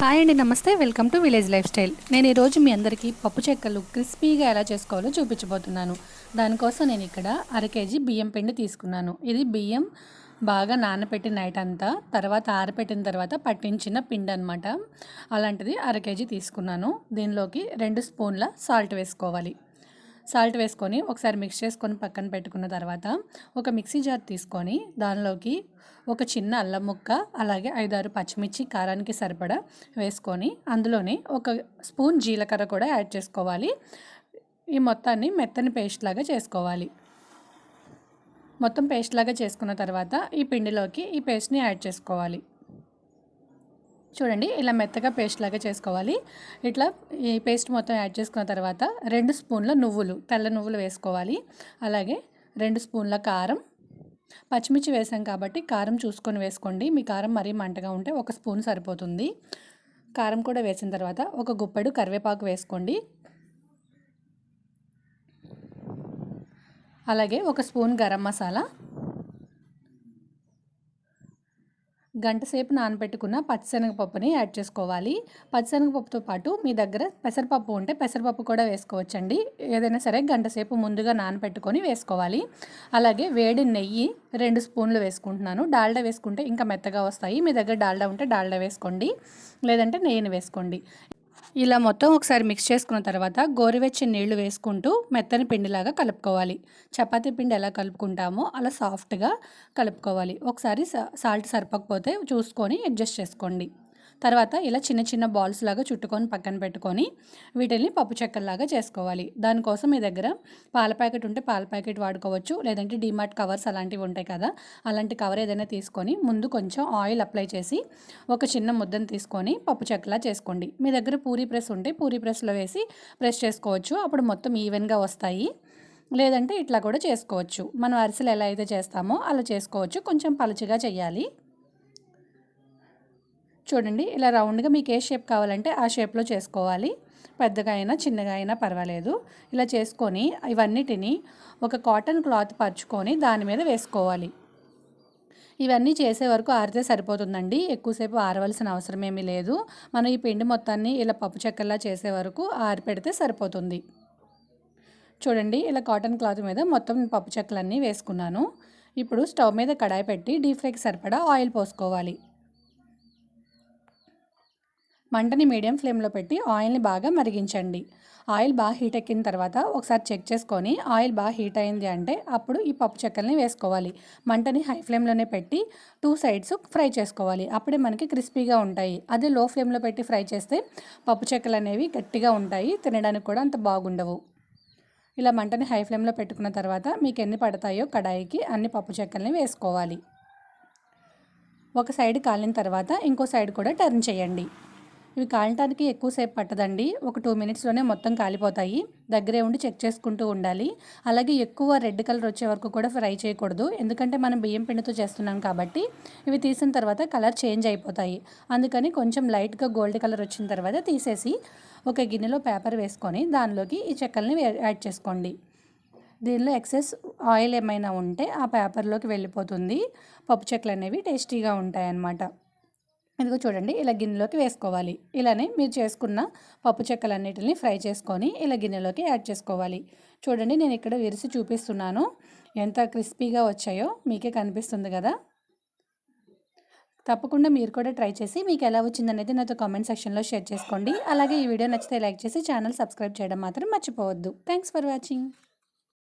Hi అండి నమస్తే. Welcome to village lifestyle. నేను ఈరోజు మీ అందరికీ పప్పు చెక్కలు క్రిస్పీగా ఎలా చేసుకోవాలో చూపించబోతున్నాను. దానికోసం నేను ఇక్కడ అర కేజీ బియ్యం పిండి తీసుకున్నాను. ఇది బియ్యం బాగా నానబెట్టిన నైట్ అంతా తర్వాత ఆరబెట్టిన తర్వాత పట్టించిన పిండి అనమాట అలాంటిది అర కేజీ తీసుకున్నాను. దీనిలోకి రెండు స్పూన్ల సాల్ట్ వేసుకోవాలి. సాల్ట్ వేసుకొని ఒకసారి మిక్స్ చేసుకొని పక్కన పెట్టుకున్న తర్వాత ఒక మిక్సీ జార్ తీసుకొని దానిలోకి ఒక చిన్న అల్లం ముక్క అలాగే ఐదారు పచ్చిమిర్చి కారానికి సరిపడా వేసుకొని అందులోనే ఒక స్పూన్ జీలకర్ర కూడా యాడ్ చేసుకోవాలి. ఈ మొత్తాన్ని మెత్తని పేస్ట్ లాగా చేసుకోవాలి. మొత్తం పేస్ట్ లాగా చేసుకున్న తర్వాత ఈ పిండిలోకి ఈ పేస్ట్ని యాడ్ చేసుకోవాలి. చూడండి ఇలా మెత్తగా పేస్ట్ లాగా చేసుకోవాలి. ఇట్లా ఈ పేస్ట్ మొత్తం యాడ్ చేసుకున్న తర్వాత రెండు స్పూన్ల నువ్వులు తెల్ల నువ్వులు వేసుకోవాలి. అలాగే రెండు స్పూన్ల కారం. పచ్చిమిర్చి వేసాం కాబట్టి కారం చూసుకొని వేసుకోండి. మీ కారం మరీ మంటగా ఉంటే ఒక స్పూన్ సరిపోతుంది. కారం కూడా వేసిన తర్వాత ఒక గుప్పెడు కరివేపాకు వేసుకోండి. అలాగే ఒక స్పూన్ గరం మసాలా. గంటసేపు నానబెట్టుకున్న పచ్చిశనగపప్పుని యాడ్ చేసుకోవాలి. పచ్చిశనగపప్పుతో పాటు మీ దగ్గర పెసరపప్పు ఉంటే పెసరపప్పు కూడా వేసుకోవచ్చండి. ఏదైనా సరే గంటసేపు ముందుగా నానబెట్టుకొని వేసుకోవాలి. అలాగే వేడి నెయ్యి రెండు స్పూన్లు వేసుకుంటున్నాను. డాల్డా వేసుకుంటే ఇంకా మెత్తగా వస్తాయి. మీ దగ్గర డాల్డా ఉంటే డాల్డా వేసుకోండి. లేదంటే నెయ్యిని వేసుకోండి. ఇలా మొత్తం ఒకసారి మిక్స్ చేసుకున్న తర్వాత గోరువెచ్చని నీళ్ళు వేసుకుంటూ మెత్తని పిండిలాగా కలుపుకోవాలి. చపాతీ పిండి ఎలా కలుపుకుంటామో అలా సాఫ్ట్గా కలుపుకోవాలి. ఒకసారి సాల్ట్ సరిపోకపోతే చూసుకొని అడ్జస్ట్ చేసుకోండి. తర్వాత ఇలా చిన్న చిన్న బాల్స్ లాగా చుట్టుకొని పక్కన పెట్టుకొని వీటిని పప్పు చెక్కల్లాగా చేసుకోవాలి. దానికోసం మీ దగ్గర పాల ప్యాకెట్ ఉంటే పాల ప్యాకెట్ వాడుకోవచ్చు. లేదంటే డిమార్ట్ కవర్స్ అలాంటివి ఉంటాయి కదా అలాంటి కవర్ ఏదైనా తీసుకొని ముందు కొంచెం ఆయిల్ అప్లై చేసి ఒక చిన్న ముద్దను తీసుకొని పప్పు చెక్కలా చేసుకోండి. మీ దగ్గర పూరీ ప్రెస్ ఉంటే పూరీ ప్రెస్లో వేసి ప్రెస్ చేసుకోవచ్చు. అప్పుడు మొత్తం ఈవెన్గా వస్తాయి. లేదంటే ఇట్లా కూడా చేసుకోవచ్చు. మనం అరిసెలు ఎలా అయితే చేస్తామో అలా చేసుకోవచ్చు. కొంచెం పలుచగా చేయాలి. చూడండి ఇలా రౌండ్గా మీకు ఏ షేప్ కావాలంటే ఆ షేప్లో చేసుకోవాలి. పెద్దగా అయినా చిన్నగా అయినా పర్వాలేదు. ఇలా చేసుకొని ఇవన్నిటిని ఒక కాటన్ క్లాత్ పరుచుకొని దాని మీద వేసుకోవాలి. ఇవన్నీ చేసే వరకు ఆరితే సరిపోతుందండి. ఎక్కువసేపు ఆరవలసిన అవసరం ఏమీ లేదు. మనం ఈ పిండి మొత్తాన్ని ఇలా పప్పు చెక్కల్లా చేసే వరకు ఆరిపెడితే సరిపోతుంది. చూడండి ఇలా కాటన్ క్లాత్ మీద మొత్తం పప్పు చెక్కలన్నీ వేసుకున్నాను. ఇప్పుడు స్టవ్ మీద కడాయి పెట్టి డీప్ ఫ్రైకి సరిపడా ఆయిల్ పోసుకోవాలి. మంటని మీడియం ఫ్లేమ్లో పెట్టి ఆయిల్ని బాగా మరిగించండి. ఆయిల్ బాగా హీట్ ఎక్కిన తర్వాత ఒకసారి చెక్ చేసుకొని ఆయిల్ బాగా హీట్ అయింది అంటే అప్పుడు ఈ పప్పు చెక్కల్ని వేసుకోవాలి. మంటని హై ఫ్లేమ్లోనే పెట్టి టూ సైడ్స్ ఫ్రై చేసుకోవాలి. అప్పుడే మనకి క్రిస్పీగా ఉంటాయి. అదే లో ఫ్లేమ్లో పెట్టి ఫ్రై చేస్తే పప్పు చెక్కలు అనేవి గట్టిగా ఉంటాయి. తినడానికి కూడా అంత బాగుండవు. ఇలా మంటని హై ఫ్లేమ్లో పెట్టుకున్న తర్వాత మీకు ఎన్ని పడతాయో కడాయికి అన్ని పప్పు చెక్కల్ని వేసుకోవాలి. ఒక సైడ్ కాలిన తర్వాత ఇంకో సైడ్ కూడా టర్న్ చేయండి. ఇవి కాలటానికి ఎక్కువసేపు పట్టదండి. ఒక టూ మినిట్స్లోనే మొత్తం కాలిపోతాయి. దగ్గరే ఉండి చెక్ చేసుకుంటూ ఉండాలి. అలాగే ఎక్కువ రెడ్ కలర్ వచ్చే వరకు కూడా ఫ్రై చేయకూడదు. ఎందుకంటే మనం బియ్యం పిండితో చేస్తున్నాం కాబట్టి ఇవి తీసిన తర్వాత కలర్ చేంజ్ అయిపోతాయి. అందుకని కొంచెం లైట్గా గోల్డ్ కలర్ వచ్చిన తర్వాత తీసేసి ఒక గిన్నెలో పేపర్ వేసుకొని దానిలోకి ఈ చెక్కల్ని యాడ్ చేసుకోండి. దీనిలో ఎక్సెస్ ఆయిల్ ఏమైనా ఉంటే ఆ పేపర్లోకి వెళ్ళిపోతుంది. పప్పు చెక్కలు అనేవి టేస్టీగా ఉంటాయి అన్నమాట ఇదిగో చూడండి ఇలా గిన్నెలోకి వేసుకోవాలి. ఇలానే మీరు చేసుకున్న పప్పు చెక్కలన్నిటిని ఫ్రై చేసుకొని ఇలా గిన్నెలోకి యాడ్ చేసుకోవాలి. చూడండి నేను ఇక్కడ విరిసి చూపిస్తున్నాను. ఎంత క్రిస్పీగా వచ్చాయో మీకే కనిపిస్తుంది కదా. తప్పకుండా మీరు కూడా ట్రై చేసి మీకు ఎలా వచ్చిందనేది నాతో కామెంట్ సెక్షన్లో షేర్ చేసుకోండి. అలాగే ఈ వీడియో నచ్చితే లైక్ చేసి ఛానల్ సబ్స్క్రైబ్ చేయడం మాత్రం మర్చిపోవద్దు. Thanks for watching.